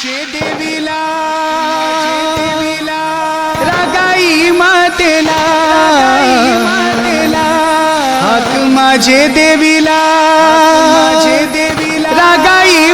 माझे देवीला. देवीला रागाई मातेला. हाक माझे देवीला. माझे देवीला रागाई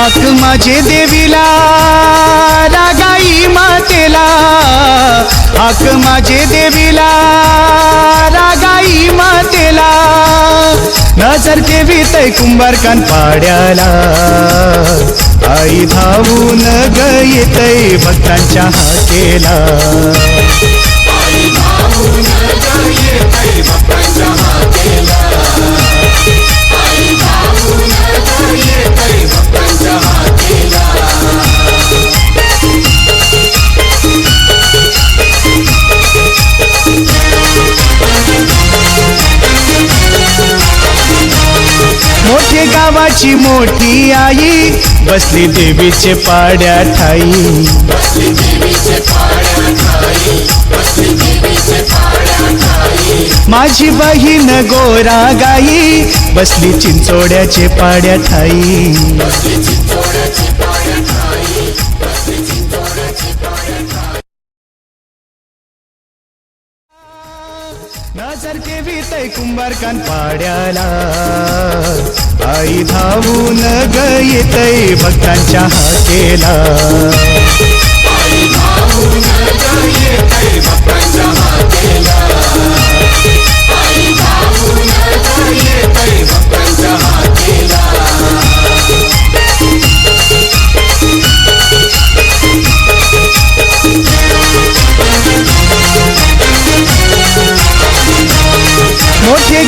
हाक माझे देवीला रागाई मातेला. हाक माझे देवीला रागाई मातेला. नजर देवी तै कुंभारकान पाड्याला आई धावून ग येतय भक्तांच्या हाकेला. मोठे गावाची मोठी आई बसली देवीचे पाड्या ठाई माझी बहीण गोरा गाई बसली चिंचोड्याचे पाड्या ठाई नासारखे देवी कुंभारकान पाड्याला. आई धावून ग भक्तांच्या हाकेला.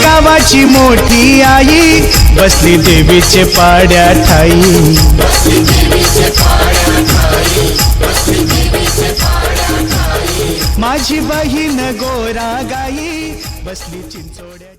गावाची मोठी आई बसली देवीचे पाड्या ठाई. माझी बहीण गोरा गाई बसली चिंचोड्या